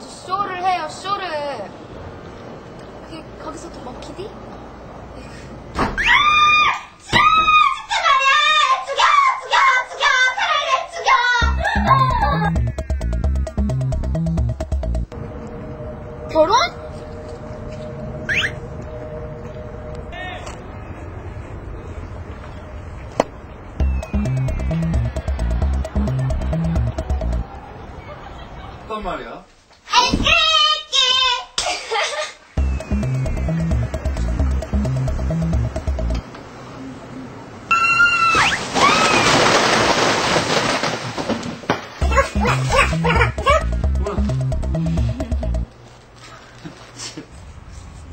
아주 쇼를 해요, 쇼를. 그, 거기서 또 먹히디? 결혼? 어떤 말이야?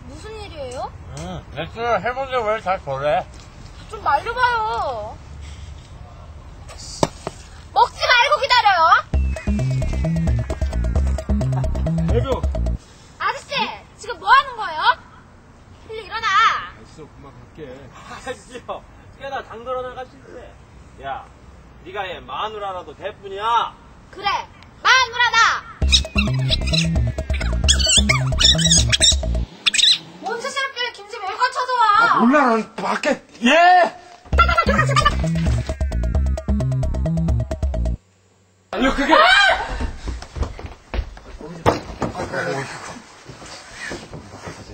무슨 일이에요? 응, 렉스를 해본데 왜잘 저래? 좀 말려봐요. 대교! 아저씨, 지금 뭐 하는 거예요? 빨리 일어나. 있어, 금방 갈게. 아저씨요, 꽤나 당돌어 나가시는데. 야, 네가 얘 마누라라도 대뿐이야. 그래, 마누라다. 뭔 스스럽게 김치 왜 갖춰서 와? 몰라, 난 밖에, 예! 아니요, 그게.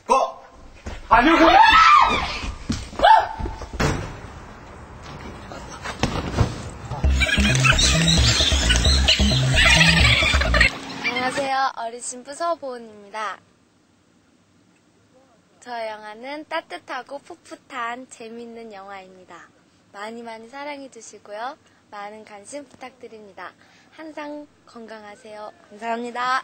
어? 아니요, 그게. 안녕하세요. 어린 신부 서보은입니다. 저 영화는 따뜻하고 풋풋한 재밌는 영화입니다. 많이 많이 사랑해 주시고요. 많은 관심 부탁드립니다. 항상 건강하세요. 감사합니다.